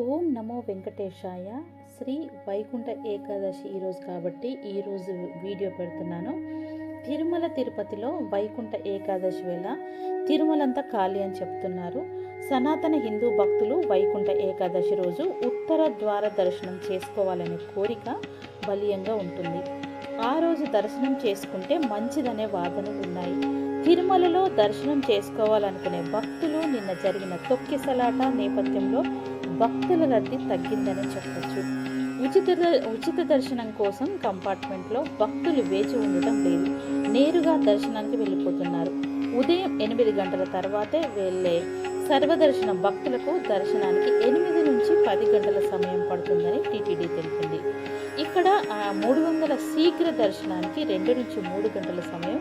ఓం నమో వెంకటేశాయ. శ్రీ వైకుంఠ ఏకాదశి ఈరోజు కాబట్టి ఈరోజు వీడియో పెడుతున్నాను. తిరుమల తిరుపతిలో వైకుంఠ ఏకాదశి వేళ తిరుమలంతా ఖాళీ అని చెప్తున్నారు. సనాతన హిందూ భక్తులు వైకుంఠ ఏకాదశి రోజు ఉత్తర ద్వార దర్శనం చేసుకోవాలనే కోరిక బలీయంగా ఉంటుంది. ఆ రోజు దర్శనం చేసుకుంటే మంచిదనే వాదనలు ఉన్నాయి. తిరుమలలో దర్శనం చేసుకోవాలనుకునే భక్తులు నిన్న జరిగిన తొక్కిసలాట నేపథ్యంలో భక్తుల రద్దీ తగ్గిందని చెప్పచ్చు. ఉచిత ఉచిత దర్శనం కోసం కంపార్ట్మెంట్లో భక్తులు వేచి ఉండటం లేదు. నేరుగా దర్శనానికి వెళ్ళిపోతున్నారు. ఉదయం ఎనిమిది గంటల తర్వాతే వెళ్ళే సర్వదర్శన భక్తులకు దర్శనానికి ఎనిమిది నుంచి పది గంటల సమయం పడుతుందని టీటీడీ తెలిపింది. ఇక్కడ మూడు వందల శీఘ్ర దర్శనానికి రెండు నుంచి మూడు గంటల సమయం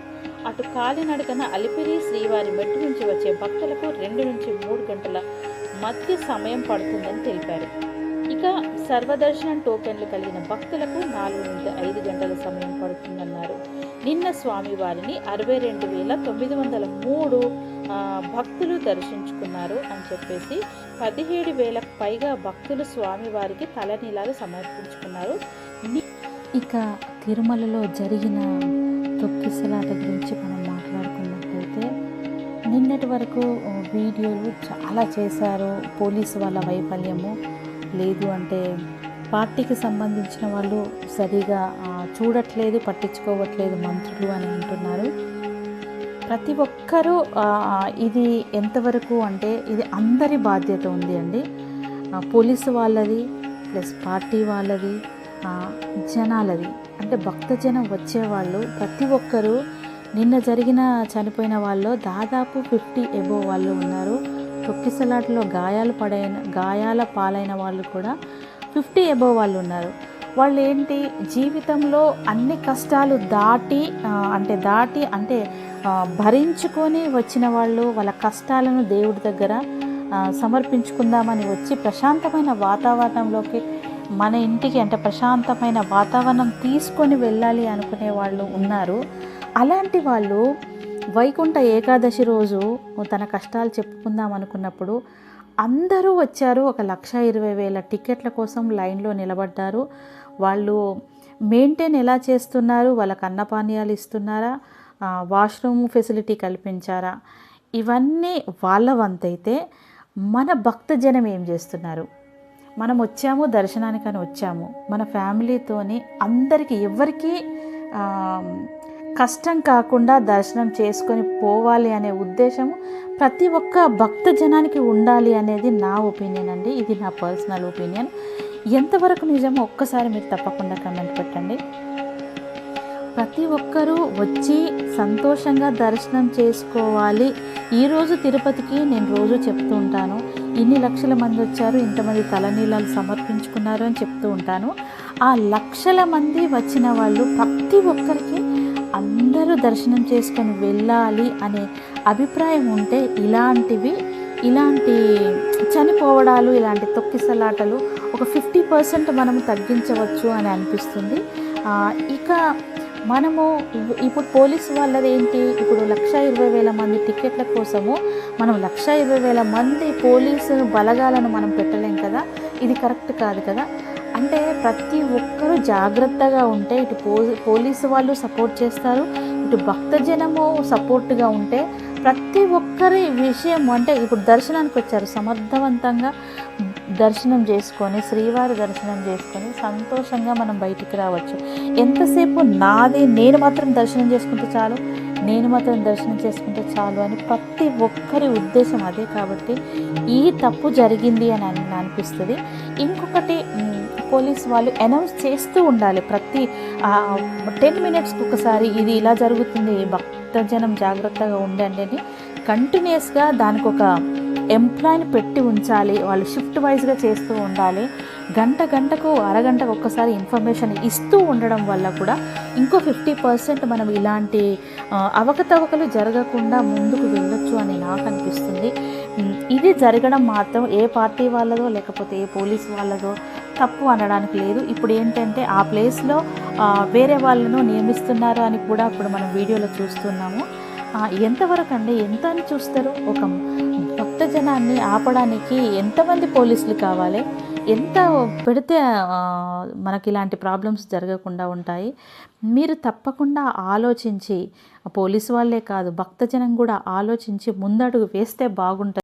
అటు కాలినడకన అలిపిరి శ్రీవారి మెట్టు నుంచి వచ్చే భక్తులకు రెండు నుంచి మూడు గంటల మధ్య సమయం పడుతుందని తెలిపారు. ఇక సర్వదర్శనం టోకెన్లు కలిగిన భక్తులకు నాలుగు నుండి ఐదు గంటల సమయం పడుతుందన్నారు. నిన్న స్వామివారిని అరవై రెండు వేల తొమ్మిది వందల మూడు భక్తులు దర్శించుకున్నారు అని చెప్పేసి పదిహేడు వేలకు పైగా భక్తులు స్వామివారికి తలనీలాలు సమర్పించుకున్నారు. ఇక తిరుమలలో జరిగిన తొక్కిసలాట గురించి మనం మాట్లాడుకున్నట్లయితే నిన్నటి వరకు వీడియోలు చాలా చేశారు పోలీసు వాళ్ళ వైఫల్యము. లేదు అంటే పార్టీకి సంబంధించిన వాళ్ళు సరిగా చూడట్లేదు పట్టించుకోవట్లేదు మంత్రులు అని అంటున్నారు. ప్రతి ఒక్కరూ ఇది ఎంతవరకు అంటే ఇది అందరి బాధ్యత ఉంది అండి. పోలీసు వాళ్ళది ప్లస్ పార్టీ వాళ్ళది జనాలది. అంటే భక్తజనం వచ్చేవాళ్ళు ప్రతి ఒక్కరూ నిన్న జరిగిన చనిపోయిన వాళ్ళు దాదాపు ఫిఫ్టీ ఎబో వాళ్ళు ఉన్నారు. తొక్కిసలాట్లో గాయాలు పడైన గాయాల పాలైన వాళ్ళు కూడా ఫిఫ్టీ ఎబో వాళ్ళు ఉన్నారు. వాళ్ళు ఏంటి జీవితంలో అన్ని కష్టాలు దాటి అంటే దాటి అంటే భరించుకొని వచ్చిన వాళ్ళు వాళ్ళ కష్టాలను దేవుడి దగ్గర సమర్పించుకుందామని వచ్చి ప్రశాంతమైన వాతావరణంలోకి మన ఇంటికి అంటే ప్రశాంతమైన వాతావరణం తీసుకొని వెళ్ళాలి అనుకునే వాళ్ళు ఉన్నారు. అలాంటి వాళ్ళు వైకుంఠ ఏకాదశి రోజు తన కష్టాలు చెప్పుకుందాం అనుకున్నప్పుడు అందరూ వచ్చారు. ఒక లక్ష ఇరవై వేల టికెట్ల కోసం లైన్లో నిలబడ్డారు. వాళ్ళు మెయింటైన్ ఎలా చేస్తున్నారు? వాళ్ళకి అన్నపానీయాలు ఇస్తున్నారా? వాష్రూమ్ ఫెసిలిటీ కల్పించారా? ఇవన్నీ వాళ్ళ వంతైతే మన భక్తజనం ఏం చేస్తున్నారు? మనం వచ్చాము దర్శనానికని వచ్చాము. మన ఫ్యామిలీతోని అందరికీ ఎవరికీ కష్టం కాకుండా దర్శనం చేసుకొని పోవాలి అనే ఉద్దేశం ప్రతి ఒక్క భక్త జనానికి ఉండాలి అనేది నా ఒపీనియన్ అండి. ఇది నా పర్సనల్ ఒపీనియన్. ఎంతవరకు నిజమో ఒక్కసారి మీరు తప్పకుండా కమెంట్ పెట్టండి. ప్రతి ఒక్కరూ వచ్చి సంతోషంగా దర్శనం చేసుకోవాలి. ఈరోజు తిరుపతికి నేను రోజు చెప్తూ ఉంటాను. ఇన్ని లక్షల మంది వచ్చారు ఇంతమంది తలనీలాలు సమర్పించుకున్నారు అని చెప్తూ ఉంటాను. ఆ లక్షల మంది వచ్చిన వాళ్ళు ప్రతి ఒక్కరికి అందరూ దర్శనం చేసుకొని వెళ్ళాలి అనే అభిప్రాయం ఉంటే ఇలాంటివి ఇలాంటి చనిపోవడాలు ఇలాంటి తొక్కిసలాటలు ఒక ఫిఫ్టీ పర్సెంట్ మనము తగ్గించవచ్చు అని అనిపిస్తుంది. ఇక మనము ఇప్పుడు పోలీస్ వాళ్ళది ఏంటి ఇప్పుడు లక్ష ఇరవై వేల మంది టికెట్ల కోసము మనం లక్ష ఇరవై వేల మంది పోలీసు బలగాలను మనం పెట్టలేం కదా? ఇది కరెక్ట్ కాదు కదా? అంటే ప్రతి ఒక్కరూ జాగ్రత్తగా ఉంటే ఇటు పో పోలీసు వాళ్ళు సపోర్ట్ చేస్తారు. ఇటు భక్తజనము సపోర్ట్గా ఉంటే ప్రతి ఒక్కరి విషయం అంటే ఇప్పుడు దర్శనానికి వచ్చారు సమర్థవంతంగా దర్శనం చేసుకొని శ్రీవారి దర్శనం చేసుకొని సంతోషంగా మనం బయటికి రావచ్చు. ఎంతసేపు నాది నేను మాత్రం దర్శనం చేసుకుంటే చాలు నేను మాత్రం దర్శనం చేసుకుంటే చాలు అని ప్రతి ఒక్కరి ఉద్దేశం అదే కాబట్టి ఈ తప్పు జరిగింది అని అనిపిస్తుంది. ఇంకొకటి పోలీస్ వాళ్ళు అనౌన్స్ చేస్తూ ఉండాలి. ప్రతి టెన్ మినిట్స్కి ఒకసారి ఇది ఇలా జరుగుతుంది భక్తజనం జాగ్రత్తగా ఉండండి అని కంటిన్యూస్గా దానికి ఒక ఎంప్లాయ్ని పెట్టి ఉంచాలి. వాళ్ళు షిఫ్ట్ వైజ్గా చేస్తూ ఉండాలి. గంట గంటకు అరగంటకు ఒక్కసారి ఇన్ఫర్మేషన్ ఇస్తూ ఉండడం వల్ల కూడా ఇంకో ఫిఫ్టీ పర్సెంట్ మనం ఇలాంటి అవకతవకలు జరగకుండా ముందుకు వెళ్ళొచ్చు అని నాకు అనిపిస్తుంది. ఇది జరగడం మాత్రం ఏ పార్టీ వాళ్ళదో లేకపోతే ఏ పోలీస్ వాళ్ళదో తప్పు అనడానికి లేదు. ఇప్పుడు ఏంటంటే ఆ ప్లేస్లో వేరే వాళ్ళను నియమిస్తున్నారు అని కూడా ఇప్పుడు మనం వీడియోలో చూస్తున్నాము. ఎంతవరకు అండి ఎంత అని చూస్తారు? ఒక భక్త జనాన్ని ఆపడానికి ఎంతమంది పోలీసులు కావాలి? ఎంత పెడితే మనకి ఇలాంటి ప్రాబ్లమ్స్ జరగకుండా ఉంటాయి? మీరు తప్పకుండా ఆలోచించి పోలీసు వాళ్ళే కాదు భక్తజనం కూడా ఆలోచించి ముందడుగు వేస్తే బాగుంటుంది.